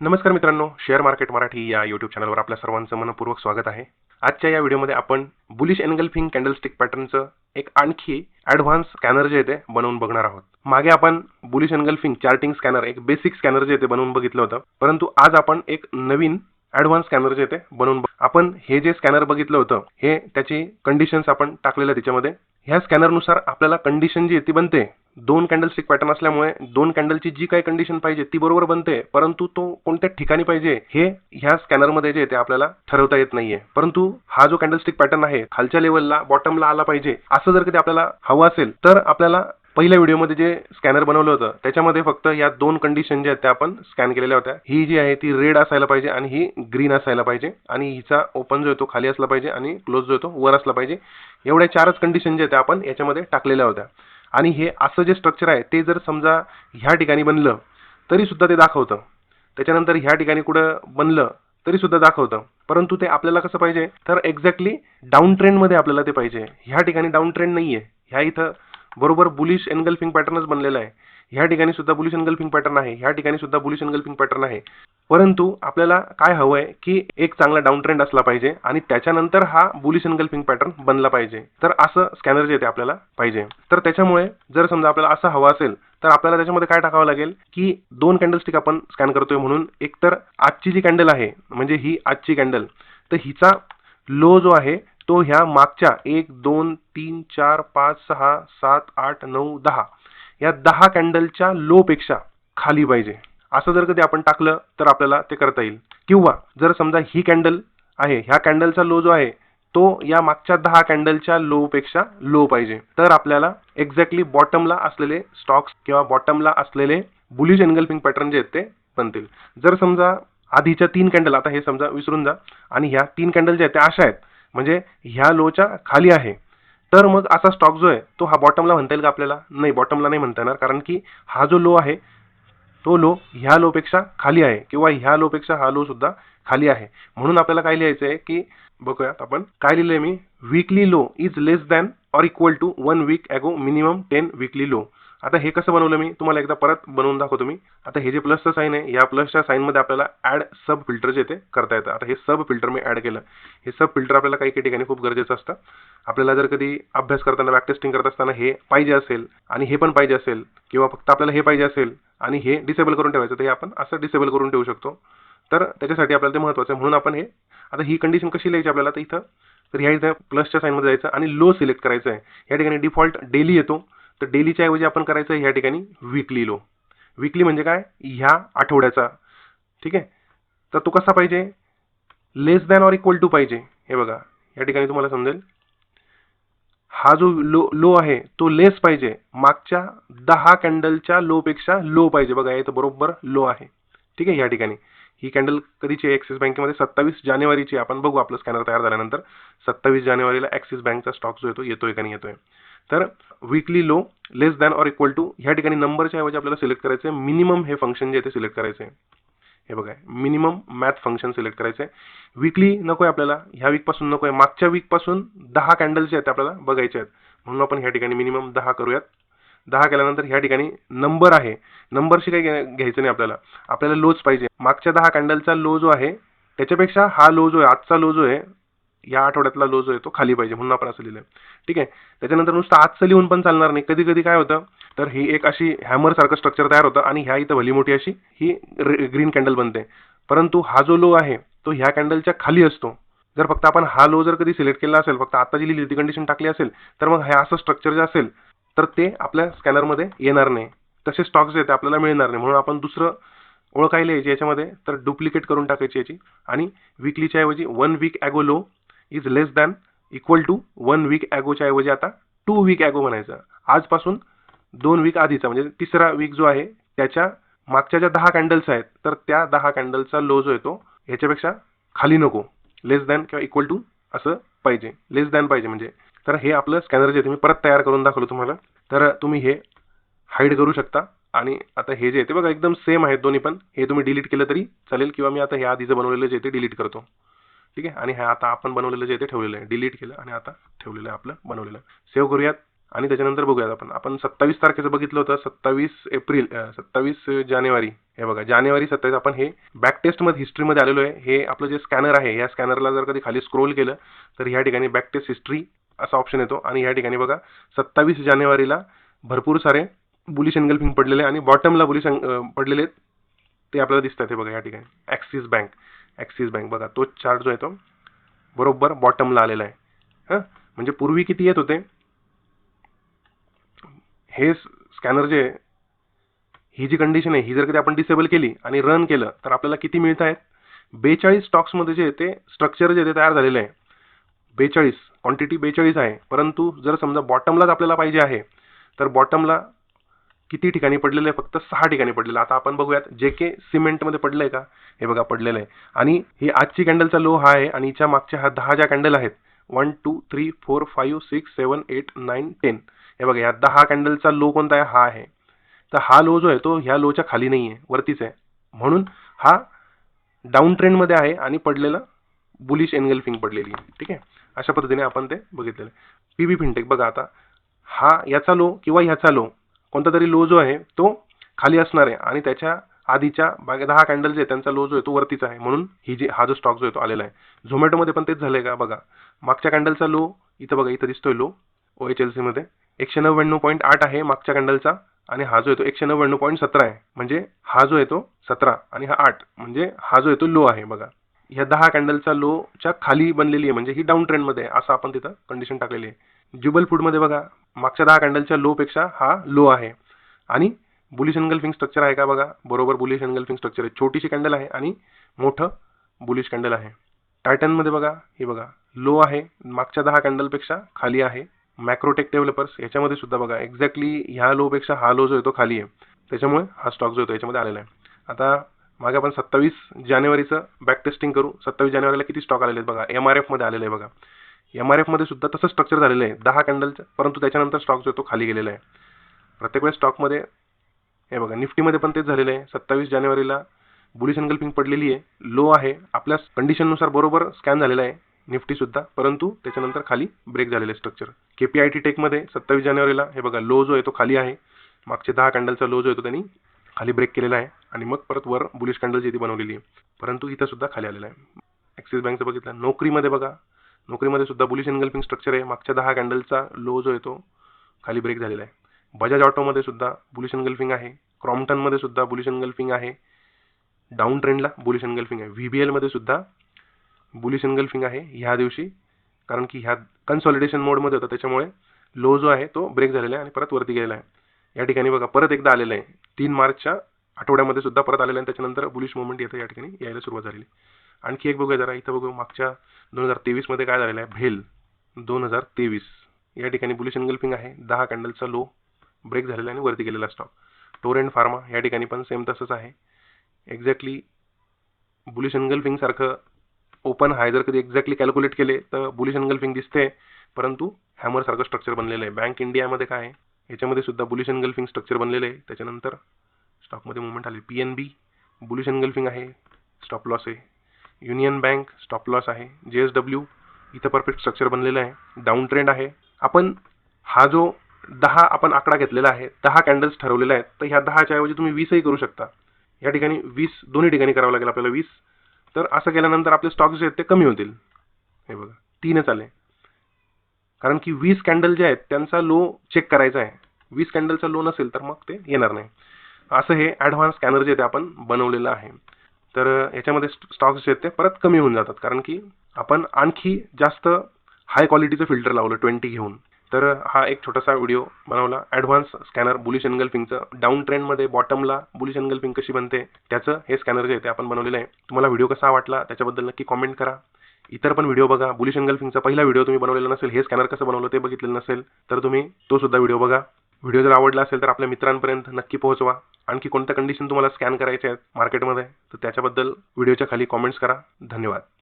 नमस्कार मित्रांनो share market Marathi या युट्यूब चॅनलवर आपल्या सर्वांचं मनपूर्वक स्वागत आहे. आजच्या या व्हिडिओमध्ये आपण बुलिश एनगल्फिंग कॅन्डलस्टिक पॅटर्नचं एक आणखी ॲडव्हान्स स्कॅनर जे आहे ते बनवून बघणार आहोत. मागे आपण बुलिश एनगल्फिंग चार्टिंग स्कॅनर एक बेसिक स्कॅनर जे आहे ते बनवून बघितलं होतं. परंतु आज आपण एक नवीन ॲडव्हान्स स्कॅनर जे ते बनवून बघ- आपण हे जे स्कॅनर बघितलं होतं हे त्याची कंडिशन्स आपण टाकलेल्या त्याच्यामध्ये. ह्या स्कॅनरनुसार आपल्याला कंडिशन जी आहे ती बनते. दोन कॅन्डलस्टिक पॅटर्न असल्यामुळे दोन कॅन्डलची जी काही कंडिशन पाहिजे ती बरोबर बनते परंतु तो कोणत्या ठिकाणी पाहिजे हे ह्या स्कॅनरमध्ये जे ते आपल्याला ठरवता येत नाहीये. परंतु हा जो कॅन्डलस्टिक पॅटर्न आहे खालच्या लेवलला बॉटमला आला पाहिजे असं जर कधी आपल्याला हवं असेल तर आपल्याला पहिल्या व्हिडिओमध्ये जे स्कॅनर बनवलं होतं त्याच्यामध्ये फक्त या दोन कंडिशन ज्या आहेत त्या आपण स्कॅन केलेल्या होत्या. ही जी आहे ती रेड असायला पाहिजे आणि ही ग्रीन असायला पाहिजे. आणि हिचा ओपन जो येतो खाली असला पाहिजे आणि क्लोज जो येतो वर असला पाहिजे. एवढ्या चारच कंडिशन ज्या त्या आपण याच्यामध्ये टाकलेल्या होत्या. आणि हे असं जे स्ट्रक्चर आहे ते जर समजा ह्या ठिकाणी बनलं तरी सुद्धा ते दाखवतं. त्याच्यानंतर ह्या ठिकाणी कुठं बनलं तरी सुद्धा दाखवतं. परंतु ते आपल्याला कसं पाहिजे? तर एक्झॅक्टली डाऊन ट्रेंडमध्ये आपल्याला ते पाहिजे. ह्या ठिकाणी डाऊन ट्रेंड नाही आहे ह्या इथं बरोबर बुलिश एनगल्फिंग पॅटर्नच बनलेला आहे. ह्या ठिकाणी सुद्धा बुलिश एनगल्फिंग पॅटर्न आहे. ह्या ठिकाणी सुद्धा बुलिश एनगल्फिंग पॅटर्न आहे. परंतु आपल्याला काय हवं आहे की एक चांगला डाऊन ट्रेंड असला पाहिजे आणि त्याच्यानंतर हा बुलिश एनगल्फिंग पॅटर्न बनला पाहिजे. तर असं स्कॅनर जे ते आपल्याला पाहिजे. तर त्याच्यामुळे जर समजा आपल्याला असं हवं असेल तर आपल्याला त्याच्यामध्ये काय टाकावं लागेल? की दोन कॅन्डलस्टिक आपण स्कॅन करतोय म्हणून. एक तर आजची जी कॅन्डल आहे म्हणजे ही आजची कॅन्डल तर हिचा लो जो आहे तो ह्या मागच्या एक दोन तीन चार पाच सहा सात आठ नऊ दहा या दहा कॅन्डलच्या लोपेक्षा खाली पाहिजे. असं जर कधी आपण टाकलं तर आपल्याला ते करता येईल. किंवा जर समजा ही कॅन्डल आहे ह्या कॅन्डलचा लो जो आहे तो या मागच्या दहा कॅन्डलच्या लोपेक्षा लो पाहिजे. तर आपल्याला एक्झॅक्टली बॉटमला असलेले स्टॉक्स किंवा बॉटमला असलेले बुलिश एनगल्फिंग पॅटर्न जे आहेत ते बनतील. जर समजा आधीच्या तीन कॅन्डल आता हे समजा विसरून जा आणि ह्या तीन कॅन्डल जे आहेत त्या अशा आहेत म्हणजे ह्या लोच्या खाली आहे. तर मग असा स्टॉक जो आहे तो हा बॉटमला म्हणता येईल का आपल्याला? नाही बॉटमला नाही म्हणता येणार. कारण की हा जो लो आहे तो लो ह्या लोपेक्षा खाली आहे किंवा ह्या लोपेक्षा हा लो सुद्धा खाली आहे. म्हणून आपल्याला काय लिहायचं आहे की बघूयात आपण. काय लिहिलंय मी? Weekly low is less than or equal to one week ago minimum ten weekly low आता हे कसं बनवलं मी? तुम्हाला एकदा परत बनवून दाखवतो मी. आता हे जे प्लसचं साईन आहे या प्लसच्या साईनमध्ये आपल्याला ॲड सब फिल्टर जे ते करता येतं. आता हे सब फिल्टर मी ॲड केलं. हे सब फिल्टर आपल्याला काही काही ठिकाणी खूप गरजेचं असतं. आपल्याला जर कधी अभ्यास करताना बॅक टेस्टिंग करत असताना हे पाहिजे असेल आणि हे पण पाहिजे असेल किंवा फक्त आपल्याला हे पाहिजे असेल आणि हे डिसेबल करून ठेवायचं तर हे आपण असं डिसेबल करून ठेवू शकतो. तर त्याच्यासाठी आपल्याला ते महत्त्वाचं आहे. म्हणून आपण हे आता ही कंडिशन कशी लिहायची आपल्याला? तर इथं तर ह्या इथं प्लसच्या साईनमध्ये जायचं आणि लो सिलेक्ट करायचं आहे. या ठिकाणी डिफॉल्ट डेली येतो. तर डेलीच्या ऐवजी आपण करायचं ह्या ठिकाणी विकली लो विकली म्हणजे काय? ह्या आठवड्याचा. ठीक आहे? तर तो कसा पाहिजे? Less than or equal to पाहिजे. हे बघा. या ठिकाणी तुम्हाला समजेल. हा जो लो लो आहे तो लेस पाहिजे. मागच्या दहा कॅन्डलच्या लोपेक्षा लो पाहिजे. बघा इथं बरोबर लो आहे. ठीक आहे? या ठिकाणी. ही कॅन्डल कधीची ॲक्सिस बँकेमध्ये सत्तावीस जानेवारीची आपण बघू आपलं स्कॅनर तयार झाल्यानंतर. सत्तावीस जानेवारीला ॲक्सिस बँकचा स्टॉक जो येतो येतोय का नाही येतोय? तर weekly low less than or equal to ह्या ठिकाणी नंबरच्या ऐवजी आपल्याला सिलेक्ट करायचं आहे मिनिमम हे फंक्शन जे आहे ते सिलेक्ट करायचं आहे हे बघा मिनिमम मॅथ फंक्शन सिलेक्ट करायचं आहे विकली नको आहे आपल्याला ह्या वीकपासून नको आहे मागच्या वीकपासून दहा कॅन्डल्स जे आहेत आपल्याला बघायचे आहेत. म्हणून आपण ह्या ठिकाणी मिनिमम दहा करूयात. दहा केल्यानंतर ह्या ठिकाणी नंबर आहे. नंबरशी काही घ्यायचं नाही आपल्याला. आपल्याला लोच पाहिजे. मागच्या दहा कॅन्डलचा लो जो आहे त्याच्यापेक्षा हा लो जो आहे आजचा लो जो आहे या आठवड्यातला लो जो आहे तो खाली पाहिजे म्हणून आपण असं लिहिलं ठीक आहे? त्याच्यानंतर नुसतं आजचं लिहून पण चालणार नाही. कधी कधी काय होतं तर ही एक अशी हॅमर सारखं स्ट्रक्चर तयार होतं आणि ह्या इथं भली मोठी अशी ही ग्रीन कॅन्डल बनते. परंतु हा जो लो आहे तो ह्या कॅन्डलच्या खाली असतो. जर फक्त आपण हा लो जर कधी सिलेक्ट केला असेल फक्त आता जी लिहिली ती कंडिशन टाकली असेल तर मग हे असं स्ट्रक्चर जे असेल तर ते आपल्या स्कॅनरमध्ये येणार नाही. तसे स्टॉक्स जे आहेत ते आपल्याला मिळणार नाही. म्हणून आपण दुसरं ओळखायला लिहायची याच्यामध्ये तर डुप्लिकेट करून टाकायची याची. आणि विकलीच्या ऐवजी one week ago low is less than equal to one week ॲगोच्या ऐवजी आता टू वीक ॲगो म्हणायचं. आजपासून दोन वीक आधीचा म्हणजे तिसरा वीक जो आहे त्याच्या मागच्या ज्या दहा कॅन्डल्स आहेत तर त्या दहा कॅन्डलचा लो जो येतो ह्याच्यापेक्षा खाली नको. लेस दॅन किंवा इक्वल टू असं पाहिजे. लेस दॅन पाहिजे म्हणजे. तर हे आपलं स्कॅनर जे आहे परत तयार करून दाखवलं तुम्हाला. तर तुम्ही हे हाईड करू शकता. आणि आता हे जे आहे ते बघा एकदम सेम आहेत दोन्ही पण. हे तुम्ही डिलीट केलं तरी चालेल किंवा मी आता हे आधीचं बनवलेलं जे ते डिलीट करतो. ठीक आहे? आणि हे आता आपण बनवलेलं जे ते ठेवलेलं आहे. डिलीट केलं आणि आता ठेवलेलं आहे आपलं बनवलेलं. सेव्ह करूयात आणि त्याच्यानंतर बघूयात आपण. आपण सत्तावीस तारखेचं बघितलं होतं. सत्तावीस एप्रिल सत्तावीस जानेवारी. हे बघा जानेवारी सत्तावीस आपण हे बॅक टेस्टमध्ये हिस्ट्रीमध्ये आलेलो आहे. हे आपलं जे स्कॅनर आहे या स्कॅनरला जर कधी खाली स्क्रोल केलं तर ह्या ठिकाणी बॅक टेस्ट हिस्ट्री असा ऑप्शन येतो. आणि या ठिकाणी बघा सत्तावीस जानेवारीला भरपूर सारे बुलिश एनगल्फिंग पडलेले आणि बॉटमला बुलिश पडलेले ते आपल्याला दिसतात हे बघा या ठिकाणी. ॲक्सिस बँक ॲक्सिस बँक बघा तो चार्ट जो आहे तो बरोबर बॉटमला आलेला आहे. हां? म्हणजे पूर्वी किती येत होते? हे स्कॅनर जे ही जी कंडिशन आहे ही जर कधी आपण डिसेबल केली आणि रन केलं तर आपल्याला किती मिळत आहेत? बेचाळीस स्टॉक्समध्ये जे ते स्ट्रक्चर जे ते तयार झालेलं आहे. बेचाळीस क्वांटिटी बेचाळीस आहे. परंतु जर समजा बॉटमलाच आपल्याला पाहिजे आहे तर बॉटमला किती ठिकाणी पडलेलं आहे? फक्त सहा ठिकाणी पडलेलं आता आपण बघूयात जे के सिमेंटमध्ये पडलं आहे का? हे बघा पडलेलं आहे. आणि ही आजची कॅन्डलचा लो हा आहे आणि हिच्या मागच्या ह्या दहा ज्या कॅन्डल आहेत one two three four five six seven eight nine ten हे बघा या दहा कॅन्डलचा लो कोणता आहे? हा आहे. तर हा लो जो आहे तो ह्या लोच्या खाली नाही आहे वरतीच आहे. म्हणून हा डाऊन ट्रेंडमध्ये आहे आणि पडलेलं बुलिश एनगल्फिंग पडलेली आहे. ठीक आहे? अशा पद्धतीने आपण ते बघितलेलं आहे. पी बी फिनटेक बघा आता. हा याचा लो किंवा ह्याचा लो कोणता तरी लो जो आहे तो खाली असणार आहे आणि त्याच्या आधीच्या बाकी दहा कॅन्डल जे त्यांचा लो जो आहे तो वरतीचा आहे. म्हणून ही जी हा जो स्टॉक जो आहे तो आलेला आहे. झोमॅटोमध्ये पण तेच झालंय का? बघा. मागच्या कॅन्डलचा लो इथं बघा इथं दिसतोय लो ओ एच एल सीमध्ये एकशे नव्याण्णव पॉईंट आठ आहे मागच्या कॅन्डलचा आणि हा जो येतो एकशे नव्याण्णव पॉईंट सतरा आहे. म्हणजे हा जो आहे तो सतरा आणि हा आठ. म्हणजे हा जो येतो तो लो आहे बघा. ह्या दहा कॅन्डलचा लोच्या खाली बनलेली आहे. म्हणजे ही डाऊन ट्रेंडमध्ये आहे असं आपण तिथं कंडिशन टाकलेली आहे. ज्युबल फूडमध्ये बघा मागच्या दहा कॅन्डलच्या लोपेक्षा हा लो आहे. आणि बुलिश एनगल्फिंग स्ट्रक्चर आहे का बघा? बरोबर बुलिश एनगल्फिंग स्ट्रक्चर आहे. छोटीशी कॅन्डल आहे आणि मोठं बुलिश कॅन्डल आहे. टायटनमध्ये बघा हे बघा लो आहे. मागच्या दहा कॅन्डलपेक्षा खाली आहे. मॅक्रोटेक डेव्हलपर्स याच्यामध्ये सुद्धा बघा एक्झॅक्टली ह्या लोपेक्षा हा लो जो आहे तो खाली आहे. त्याच्यामुळे हा स्टॉक जो आहे तो याच्यामध्ये आलेला आहे. आता मागे आपण सत्तावीस जानेवारीचं बॅक टेस्टिंग करू. सत्तावीस जानेवारीला किती स्टॉक आलेले आहेत बघा? एम आर एफमध्ये आलेलं आहे बघा. एम आर एफमध्ये सुद्धा तसं स्ट्रक्चर झालेलं आहे. दहा कॅन्डलचं परंतु त्याच्यानंतर स्टॉक जो तो खाली गेलेला आहे. प्रत्येक वेळेस स्टॉकमध्ये हे बघा निफ्टीमध्ये पण तेच झालेलं आहे. सत्तावीस जानेवारीला बुलिश एनगल्फिंग पडलेली आहे. लो आहे. आपल्या कंडिशननुसार बरोबर स्कॅन झालेला आहे. निफ्टी सुद्धा परंतु त्याच्यानंतर खाली ब्रेक झालेलं आहे structure K P I T टेकमध्ये सत्तावीस जानेवारीला हे बघा लो जो आहे तो खाली आहे. मागचे दहा कॅन्डलचा लो जो आहे तो त्यांनी खाली ब्रेक केलेला आहे. आणि मग परत वर बुलिश कॅन्डल जी ती बनवलेली आहे. परंतु इथं सुद्धा खाली आलेला आहे. ॲक्सिस बँकचं बघितलं. नोकरीमध्ये बघा नोकरीमध्ये सुद्धा बुलिश एनगल्फिंग स्ट्रक्चर आहे. मागच्या दहा कॅन्डलचा लो जो येतो खाली ब्रेक झालेला आहे. बजाज ऑटोमध्ये सुद्धा बुलिश एनगल्फिंग आहे. क्रॉम्प्टनमध्ये सुद्धा बुलिश एनगल्फिंग आहे. डाऊन ट्रेंडला बुलिश एनगल्फिंग आहे. व्ही बी एलमध्ये सुद्धा बुलिश एनगल्फिंग आहे ह्या दिवशी. कारण की ह्या कन्सॉलिडेशन मोडमध्ये होतं. त्याच्यामुळे लो जो आहे तो ब्रेक झालेला आहे आणि परत वरती गेलेला आहे. या ठिकाणी बघा परत एकदा आलेलं आहे. तीन मार्चच्या आठवड्यामध्ये सुद्धा परत आलेलं आहे आणि त्याच्यानंतर बुलिश मुवमेंट येतं या ठिकाणी यायला सुरुवात झालेली आणखी एक बघूया जरा इथं बघू मागच्या दोन हजार तेवीसमध्ये काय झालेलं आहे. भेल दोन हजार तेवीस. या ठिकाणी बुलिश एनगल्फिंग आहे. दहा कॅन्डलचा लो ब्रेक झालेला आणि वरती गेलेला स्टॉक टोरेंट फार्मा या ठिकाणी पण सेम तसंच आहे. एक्झॅक्टली बुलिश एनगल्फिंग सारखं ओपन हाय जर कधी एक्झॅक्टली कॅल्क्युलेट केले तर बुलिश एनगल्फिंग दिसते. परंतु हॅमर सारखं स्ट्रक्चर बनलेलं आहे. बँक इंडियामध्ये काय आहे? याच्यामध्ये सुद्धा बुलिश एनगल्फिंग स्ट्रक्चर बनलेलं आहे. त्याच्यानंतर स्टॉकमध्ये मुवमेंट आली. P N B bullish engulfing आहे. स्टॉप लॉस आहे. युनियन बँक स्टॉप लॉस आहे जे एस डब्ल्यू इथं परफेक्ट स्ट्रक्चर बनलेलं आहे डाऊन ट्रेंड आहे. आपण हा जो दहा आपण आकडा घेतलेला आहे दहा कॅन्डल्स ठरवलेले आहेत तर ह्या दहाच्या ऐवजी तुम्ही वीसही करू शकता. या ठिकाणी वीस दोन्ही ठिकाणी करावं लागेल आपल्याला वीस. तर असं केल्यानंतर आपले स्टॉक जे आहेत ते कमी होतील. हे बघा तीनच आले. कारण की वीस कॅन्डल जे आहेत त्यांचा लो चेक करायचा आहे. वीस कॅन्डलचा लो नसेल तर मग ते येणार नाही. असं हे ॲडव्हान्स स्कॅनर जे ते आपण बनवलेलं आहे. तर याच्यामध्ये स्टॉक्स जे आहेत ते परत कमी होऊन जातात. कारण की आपण आणखी जास्त हाय क्वालिटीचं फिल्टर लावलं ट्वेंटी घेऊन. तर हा एक छोटासा व्हिडिओ बनवला. ॲडव्हान्स स्कॅनर बुलिश एनगल्फिंगचं डाऊन ट्रेंडमध्ये बॉटमला बुलिश एनगल्फिंग कशी बनते त्याचं हे स्कॅनर जे आहे ते आपण बनवलेलं आहे. तुम्हाला व्हिडिओ कसा वाटला त्याच्याबद्दल नक्की कॉमेंट करा. इतर पण व्हिडिओ बघा. बुलिश एनगल्फिंगचा पहिला व्हिडिओ तुम्ही बनवलेला नसेल हे स्कॅनर कसं बनवलं ते बघितलेलं नसेल तर तुम्ही तो सुद्धा व्हिडिओ बघा. व्हिडिओ जर आवडला असेल तर आपल्या मित्रांपर्यंत नक्की पोहोचवा. आणखी कोणत्या कंडिशन तुम्हाला स्कॅन करायचे आहेत मार्केटमध्ये तर त्याच्याबद्दल व्हिडिओच्या खाली कॉमेंट्स करा. धन्यवाद.